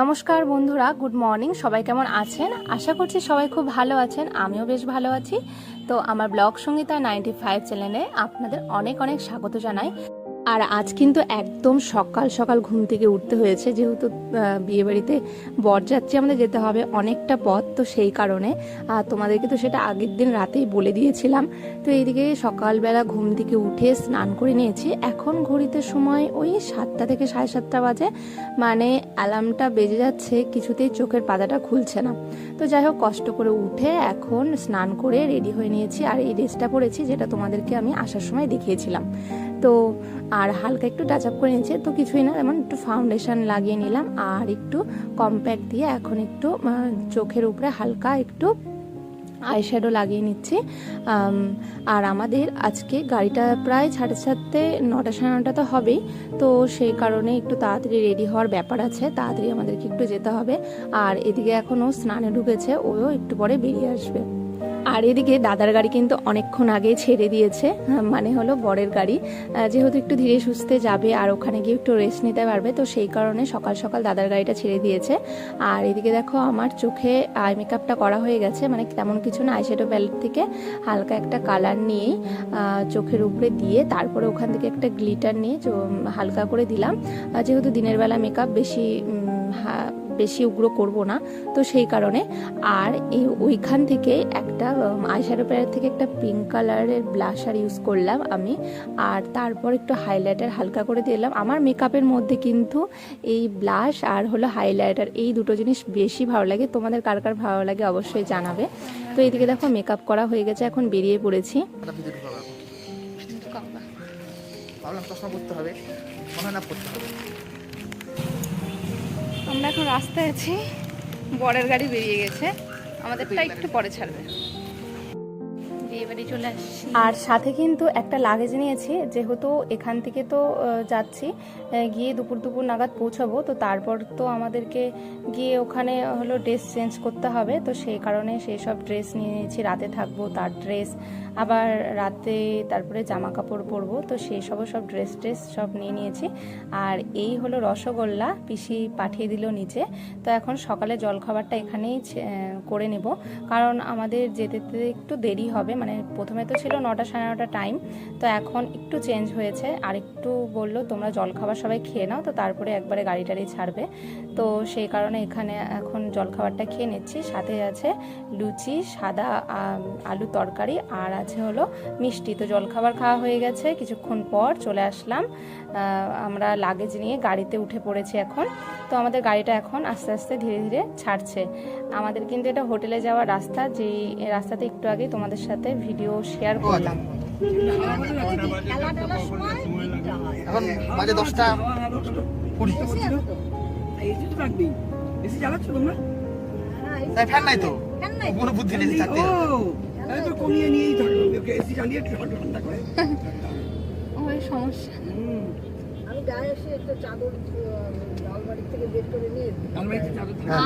নমস্কার বন্ধুরা, good morning. সবাই কেমন আছেন? আশা করছি সবাই খুব ভালো আছেন, আমিও বেশ ভালো আছি। তো আমার ব্লগ সঙ্গীতা নাইনটি ফাইভ চ্যানেলে আপনাদের অনেক অনেক স্বাগত জানাই। আর আজ কিন্তু একদম সকাল সকাল ঘুম থেকে উঠতে হয়েছে, যেহেতু বিয়ে বাড়িতে বরযাত্রী আমাদের যেতে হবে অনেকটা পথ, তো সেই কারণে, আর তোমাদেরকে তো সেটা আগের দিন রাতেই বলে দিয়েছিলাম। তো এইদিকে সকালবেলা ঘুম থেকে উঠে স্নান করে নিয়েছি। এখন ঘড়িতে সময় ওই সাতটা থেকে সাড়ে সাতটা বাজে মানে অ্যালার্মটা বেজে যাচ্ছে, কিছুতেই চোখের পাতাটা খুলছে না। তো যাই হোক, কষ্ট করে উঠে এখন স্নান করে রেডি হয়ে নিয়েছি, আর এই ড্রেসটা পরেছি, যেটা তোমাদেরকে আমি আসার সময় দেখিয়েছিলাম। তো আর হালকা একটু টাচ আপ করে নিয়েছি, তো কিছুই না যেমন একটু ফাউন্ডেশন লাগিয়ে নিলাম। আর একটু কম্প্যাক্ট দিয়ে এখন একটু চোখের উপরে হালকা একটু আইশ্যাডো লাগিয়ে নিচ্ছি। আর আমাদের আজকে গাড়িটা প্রায় সাড়ে সাতটে, নটা সাড়ে নটা তো হবেই, তো সেই কারণে একটু তাড়াতাড়ি রেডি হওয়ার ব্যাপার আছে, তাড়াতাড়ি আমাদেরকে একটু যেতে হবে। আর এদিকে এখনও স্নানে ঢুকেছে, ওও একটু পরে বেরিয়ে আসবে। আর এদিকে দাদার গাড়ি কিন্তু অনেকক্ষণ আগে ছেড়ে দিয়েছে হ্যাঁ, মানে হলো বরের গাড়ি। যেহেতু একটু ধীরে সুস্থে যাবে আর ওখানে গিয়ে একটু রেস্ট নিতে পারবে তো সেই কারণে সকাল সকাল দাদার গাড়িটা ছেড়ে দিয়েছে। আর এদিকে দেখো আমার চোখে আই মেকআপটা করা হয়ে গেছে মানে তেমন কিছু না আইশ্যাডো প্যালেট থেকে হালকা একটা কালার নিয়েই চোখের উপরে দিয়ে তারপরে ওখান থেকে একটা গ্লিটার নিয়ে হালকা করে দিলাম। যেহেতু দিনের বেলা মেকআপ বেশি বেশি উগ্র করব না। তো সেই কারণে আর এই ওইখান থেকে একটা আইশ্যাডো প্যালেট থেকে একটা পিঙ্ক কালারের ব্লাশার ইউজ করলাম আমি। আর তারপর একটু হাইলাইটার হালকা করে দিলাম আমার মেকআপের মধ্যে কিন্তু এই ব্লাশ আর হলো হাইলাইটার এই দুটো জিনিস বেশি ভালো লাগে। তোমাদের কার কার ভালো লাগে অবশ্যই জানাবে। তো এইদিকে দেখো মেকআপ করা হয়ে গেছে এখন বেরিয়ে পড়েছি। ভাবলাম চশমা পড়তে হবে। মনে না পড়তে হবে। আমরা এখন রাস্তায় আছি। বরের গাড়ি বেরিয়ে গেছে। আমাদেরটা একটু পরে ছাড়বে। আর সাথে কিন্তু একটা লাগেজ নিয়েছি, যেহেতু এখান থেকে তো যাচ্ছি গিয়ে দুপুর দুপুর নাগাদ পৌঁছাবো। তো তারপর তো আমাদেরকে গিয়ে ওখানে হলো ড্রেস চেঞ্জ করতে হবে। তো সেই কারণে সেই সব ড্রেস নিয়ে নিয়েছি। রাতে থাকব তার ড্রেস আবার রাতে তারপরে জামা কাপড় পরবো। তো সেই সব সব ড্রেস ট্রেস সব নিয়ে নিয়েছি। আর এই হলো রসগোল্লা, পিসি পাঠিয়ে দিল নিচে। তো এখন সকালে জলখাবারটা এখানেই করে নেব। কারণ আমাদের যেতে যেতে একটু দেরি হবে। মানে প্রথমে তো ছিল নটা সাড়ে নটা টাইম তো এখন একটু চেঞ্জ হয়েছে। আর একটু বলল, তোমরা জলখাবার সবাই খেয়ে নাও। তো তারপরে একবারে গাড়ি টাড়ি ছাড়বে। তো সেই কারণে এখানে এখন জলখাবারটা খেয়ে নিচ্ছি। সাথে আছে লুচি, সাদা আলু তরকারি, আর আছে হলো মিষ্টি। তো জলখাবার খাওয়া হয়ে গেছে। কিছুক্ষণ পর চলে আসলাম। আমরা লাগেজ নিয়ে গাড়িতে উঠে পড়েছি এখন। তো আমাদের গাড়িটা এখন আস্তে আস্তে ধীরে ধীরে ছাড়ছে। আমাদের কিন্তু এটা হোটেলে যাওয়ার রাস্তা যেই রাস্তাতে একটু আগে তোমাদের সাথে ভিডিও শেয়ার করলাম। এখন বাজে দশটা কুড়ি। ফ্যান নাই তো? কোনো বুদ্ধি নেই যে কমিয়ে নিয়েই এসি ঠান্ডা করে। সমস্যা।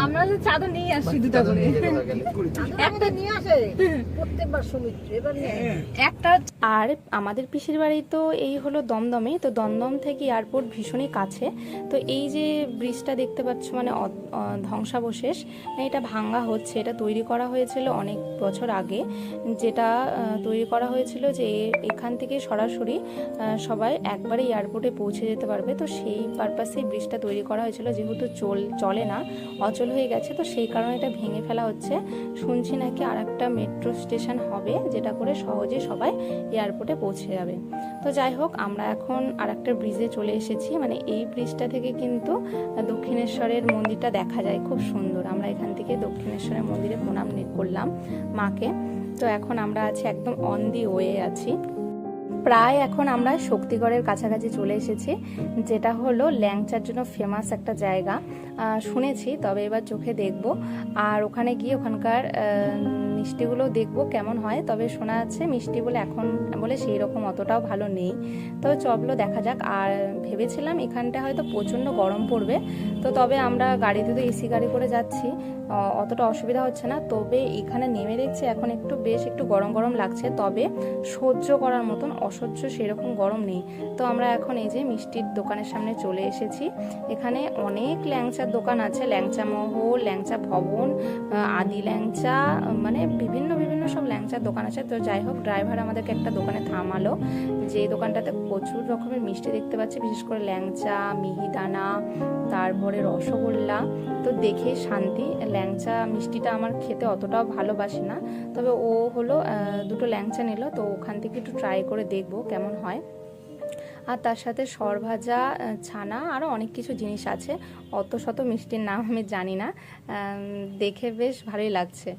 আমরা তো চাদর নিয়ে আসছি দুটো করে চাদর আমাদের নিয়ে আসে। প্রত্যেকবার সমিত্র এবার নিয়ে আসে। হ্যাঁ। একটা আর আমাদের পিসির বাড়ি তো এই হলো দমদমে তো দমদম থেকে এয়ারপোর্ট ভীষণই কাছে। তো এই যে ব্রিজটা দেখতে পাচ্ছ মানে ধ্বংসাবশেষ মানে এটা ভাঙ্গা হচ্ছে। এটা তৈরি করা হয়েছিল অনেক বছর আগে। যেটা তৈরি করা হয়েছিল যে এখান থেকে সরাসরি সবাই একবারে এয়ারপোর্টে পৌঁছে যেতে পারবে। তো সেই পারপাসে ব্রিজটা তৈরি করা হয়েছিল। যেহেতু চল, চলে না, অচল হয়ে গেছে, তো সেই কারণে এটা ভেঙে ফেলা হচ্ছে। শুনছি নাকি আর একটা মেট্রো স্টেশন হবে, যেটা করে সহজে সবাই এয়ারপোর্টে পৌঁছে যাবে। তো যাই হোক, আমরা এখন আর একটা ব্রিজে চলে এসেছি। মানে এই ব্রিজটা থেকে কিন্তু দক্ষিণেশ্বরের মন্দিরটা দেখা যায়। খুব সুন্দর। আমরা এখান থেকে দক্ষিণেশ্বরের মন্দিরে প্রণাম করলাম মাকে। তো এখন আমরা আছি একদম অন দি ওয়ে আছি। প্রায় এখন আমরা শক্তিগড়ের কাছাকাছি চলে এসেছি, যেটা হলো ল্যাংচার জন্য ফেমাস একটা জায়গা। শুনেছি, তবে এবার চোখে দেখব। আর ওখানে গিয়ে ওখানকার মিষ্টিগুলো দেখব কেমন হয়। তবে শোনা যাচ্ছে মিষ্টি বলে এখন বলে সেই রকম অতটাও ভালো নেই। তবে চবলো দেখা যাক। আর ভেবেছিলাম এখানটা হয়তো প্রচণ্ড গরম পড়বে। তো তবে আমরা গাড়িতে তো এসি গাড়ি করে যাচ্ছি। অতটা অসুবিধা হচ্ছে না। তবে এখানে নেমে দেখছি এখন একটু বেশ একটু গরম গরম লাগছে। তবে সহ্য করার মতন অসহ্য সেরকম গরম নেই। তো আমরা এখন এই যে মিষ্টির দোকানের সামনে চলে এসেছি। এখানে অনেক ল্যাংচার দোকান আছে। ল্যাংচা মহল, ল্যাংচা ভবন আদি ল্যাংচা মানে বিভিন্ন বিভিন্ন সব ল্যাংচার দোকান আছে। তো যাই হোক, ড্রাইভার আমাদেরকে একটা দোকানে থামালো। যে দোকানটাতে প্রচুর রকমের মিষ্টি দেখতে পাচ্ছি, বিশেষ করে ল্যাংচা, মিহিদানা, তারপরে রসগোল্লা। তো দেখে শান্তি ল্যাংচা মিষ্টিটা আমার খেতে অতটাও ভালোবাসে না। তবে ও হলো দুটো ল্যাংচা নিল, তো ওখান থেকে একটু ট্রাই করে দেখব কেমন হয়। আর তার সাথে সরভাজা ছানা আরও অনেক কিছু জিনিস আছে। অত শত মিষ্টির নাম আমি জানি না। দেখে বেশ ভালোই লাগছে।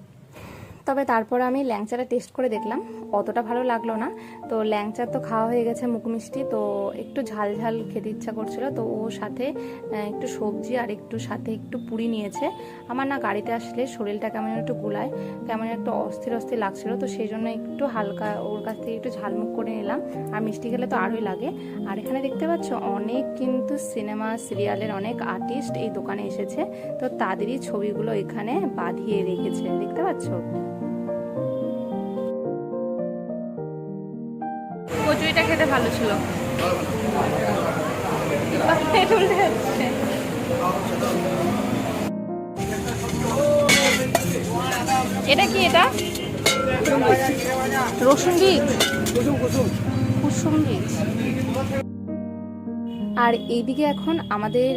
তবে তারপর আমি ল্যাংচাটা টেস্ট করে দেখলাম। অতটা ভালো লাগল না। তো ল্যাংচার তো খাওয়া হয়ে গেছে মুখ মিষ্টি, তো একটু ঝাল ঝাল খেতে ইচ্ছা করছিল। তো ও সাথে একটু সবজি আর একটু সাথে একটু পুরি নিয়েছে। আমার না গাড়িতে আসলে শরীরটা কেমন একটু গুলায়, কেমন একটু অস্থির অস্থির লাগছিল। তো সেই জন্য একটু হালকা ওর কাছ থেকে একটু ঝালমুখ করে নিলাম। আর মিষ্টি খেলে তো আরোই লাগে। আর এখানে দেখতে পাচ্ছ, অনেক কিন্তু সিনেমা সিরিয়ালের অনেক আর্টিস্ট এই দোকানে এসেছে। তো তাদেরই ছবিগুলো এখানে বাঁধিয়ে রেখেছে। দেখতে পাচ্ছ? কচুরিটা খেতে ভালো ছিল। এটা কি এটা? রসুন বীজ? কুসুম বীজ। আর এইদিকে এখন আমাদের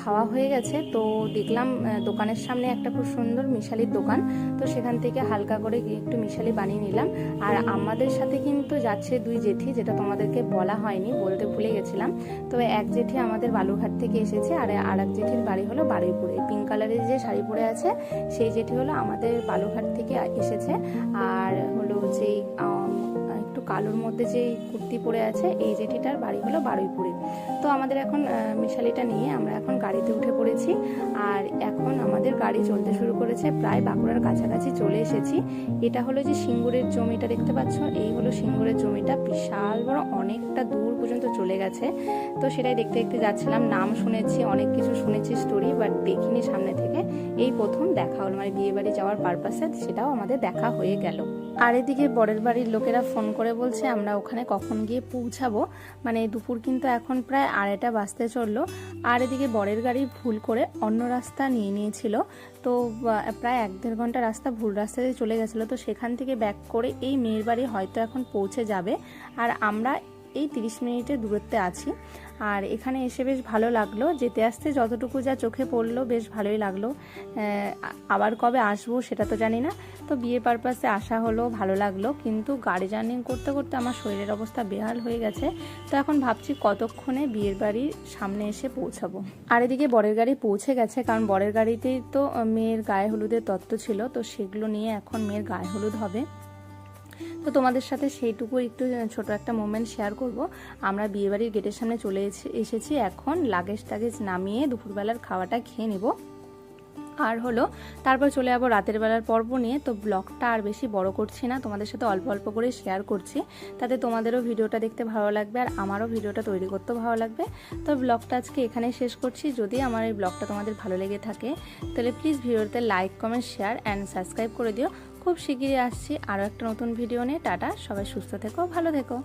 খাওয়া হয়ে গেছে। তো দেখলাম দোকানের সামনে একটা খুব সুন্দর মিশালির দোকান। তো সেখান থেকে হালকা করে একটু মিশালি বানিয়ে নিলাম। আর আমাদের সাথে কিন্তু যাচ্ছে দুই জেঠি, যেটা তোমাদেরকে বলা হয়নি, বলতে ভুলে গেছিলাম। তো এক জেঠি আমাদের বালুঘাট থেকে এসেছে, আর আর এক জেঠির বাড়ি হলো বারুইপুরে। পিঙ্ক কালারের যে শাড়ি পরে আছে, সেই জেঠি হলো আমাদের বালুঘাট থেকে এসেছে। আর হলো একটু কালোর মধ্যে যে কুর্তি পরে আছে, এই জেঠিটার বাড়ি হলো বারুইপুরে। তো আমাদের এখন মিশালিটা নিয়ে আমরা এখন গাড়িতে উঠে পড়েছি, আর এখন আমাদের গাড়ি চলতে শুরু করেছে, প্রায় বাঁকুড়ার কাছাকাছি চলে এসেছি। এটা হলো যে সিঙ্গুরের জমিটা দেখতে পাচ্ছ, এই হলো সিঙ্গুরের জমিটা, বিশাল বড়, অনেকটা দূর পর্যন্ত চলে গেছে। তো সেটাই দেখতে দেখতে যাচ্ছিলাম, নাম শুনেছি, অনেক কিছু শুনেছি স্টোরি বাট দেখিনি সামনে থেকে। এই প্রথম দেখা হলো মানে বিয়ে বাড়ি যাওয়ার পারপাসে সেটাও আমাদের দেখা হয়ে গেল। আর এদিকে বরের বাড়ির লোকেরা ফোন করে বলছে, আমরা ওখানে কখন গিয়ে পৌঁছাবো? মানে দুপুর কিন্তু এখন প্রায় আড়াইটা বাজতে চলল। আর এদিকে বরের গাড়ি ভুল করে অন্য রাস্তা নিয়ে নিয়েছিল। তো প্রায় এক দেড় ঘণ্টা রাস্তা ভুল রাস্তাতে চলে গেছিল। তো সেখান থেকে ব্যাক করে এই মেয়ের বাড়ি হয়তো এখন পৌঁছে যাবে। আর আমরা এই তিরিশ মিনিটের দূরত্বে আছি। আর এখানে এসে বেশ ভালো লাগল। যেতে আসতে যতটুকু যা চোখে পড়ল বেশ ভালোই লাগল। আবার কবে আসব সেটা তো জানি না। তো বিয়ে পারপাসে আসা হলো, ভালো লাগল। কিন্তু গাড়ি জার্নি করতে করতে আমার শরীরের অবস্থা বেহাল হয়ে গেছে। তো এখন ভাবছি কতক্ষণে বিয়ের বাড়ির সামনে এসে পৌঁছাবো। আর এদিকে বরের গাড়ি পৌঁছে গেছে, কারণ বরের গাড়িতেই তো মেয়ের গায়ে হলুদের তত্ত্ব ছিল। তো সেগুলো নিয়ে এখন মেয়ের গায়ে হলুদ হবে। তো তোমাদের সাথে সেইটুকু একটু ছোট একটা মোমেন্ট শেয়ার করব। আমরা বিয়েবাড়ির গেটের সামনে চলে এসে- এসেছি। এখন লাগেজ টাগেজ নামিয়ে দুপুরবেলার খাওয়াটা খেয়ে নেব। আর হলো, তারপর চলে যাব রাতের বেলার পর্ব নিয়ে। তো ব্লগটা আর বেশি বড় করছি না, তোমাদের সাথে অল্প অল্প করে শেয়ার করছি। তাতে তোমাদেরও ভিডিওটা দেখতে ভালো লাগবে আর আমারও ভিডিওটা তৈরি করতেও ভালো লাগবে। তো ব্লগটা আজকে এখানে শেষ করছি। যদি আমার এই ব্লগটা তোমাদের ভালো লেগে থাকে, তাহলে প্লিজ ভিডিওতে like comment share and subscribe করে দিও। খুব শিগগিরই আসছি আরও একটা নতুন ভিডিও নিয়ে। টাটা সবাই সুস্থ থেকো ভালো থেকো।